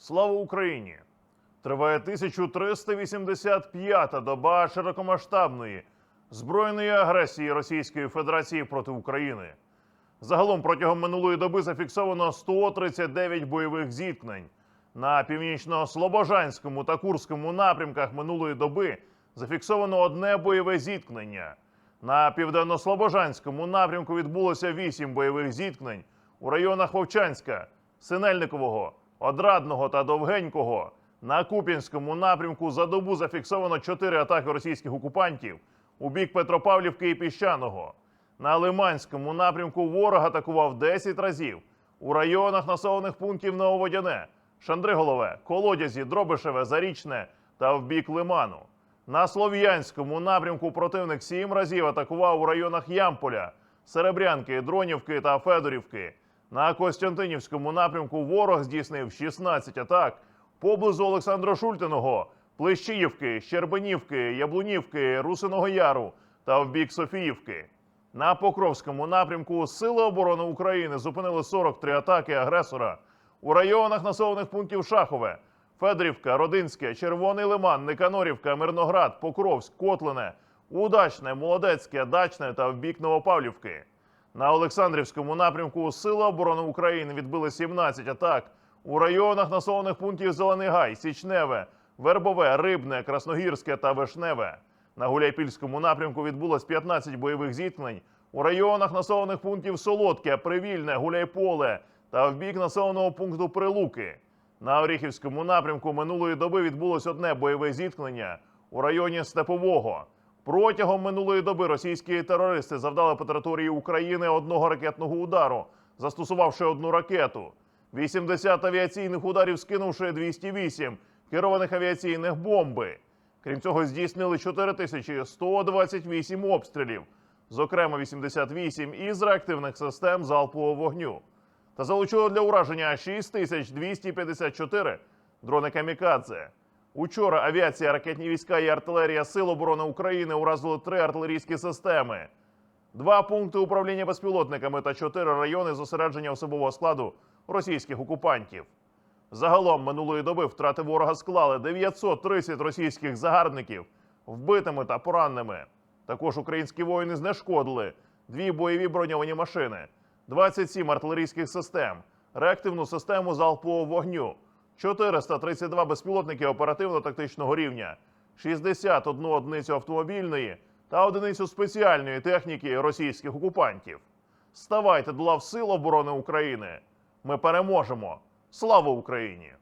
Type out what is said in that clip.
Слава Україні! Триває 1385-та доба широкомасштабної збройної агресії Російської Федерації проти України. Загалом протягом минулої доби зафіксовано 139 бойових зіткнень. На північно-слобожанському та Курському напрямках минулої доби зафіксовано одне бойове зіткнення. На південно-слобожанському напрямку відбулося 8 бойових зіткнень у районах Вовчанська, Синельникового, Одрадного та Довгенького. На Куп'янському напрямку за добу зафіксовано 4 атаки російських окупантів у бік Петропавлівки і Піщаного. На Лиманському напрямку ворог атакував 10 разів у районах населених пунктів Нововодяне, Шандриголове, Колодязі, Дробишеве, Зарічне та в бік Лиману. На Слов'янському напрямку противник 7 разів атакував у районах Ямполя, Серебрянки, Дронівки та Федорівки. На Костянтинівському напрямку ворог здійснив 16 атак поблизу Олександра Шультиного, Плещіївки, Щербинівки, Яблунівки, Русиного Яру та в бік Софіївки. На Покровському напрямку Сили оборони України зупинили 43 атаки агресора у районах населених пунктів Шахове, Федорівка, Родинське, Червоний Лиман, Никанорівка, Мирноград, Покровськ, Котлине, Удачне, Молодецьке, Дачне та в бік Новопавлівки. На Олександрівському напрямку Сили оборони України відбили 17 атак у районах населених пунктів Зелений Гай, Січневе, Вербове, Рибне, Красногірське та Вишневе. На Гуляйпільському напрямку відбулось 15 бойових зіткнень у районах населених пунктів Солодке, Привільне, Гуляйполе та в бік населеного пункту Прилуки. На Оріхівському напрямку минулої доби відбулось одне бойове зіткнення у районі Степового. Протягом минулої доби російські терористи завдали по території України одного ракетного удару, застосувавши одну ракету. 80 авіаційних ударів скинувши 208 керованих авіаційних бомби. Крім цього, здійснили 4128 обстрілів, зокрема 88 із реактивних систем залпового вогню. Та залучили для ураження 6254 дрони камікадзе. Учора авіація, ракетні війська і артилерія Сил оборони України уразили три артилерійські системи, два пункти управління безпілотниками та чотири райони зосередження особового складу російських окупантів. Загалом минулої доби втрати ворога склали 930 російських загарбників вбитими та пораненими. Також українські воїни знешкодили дві бойові броньовані машини, 27 артилерійських систем, реактивну систему залпового вогню, 432 безпілотники оперативно-тактичного рівня, 61 одиницю автомобільної та одиницю спеціальної техніки російських окупантів. Ставайте до лав Сил оборони України. Ми переможемо. Слава Україні!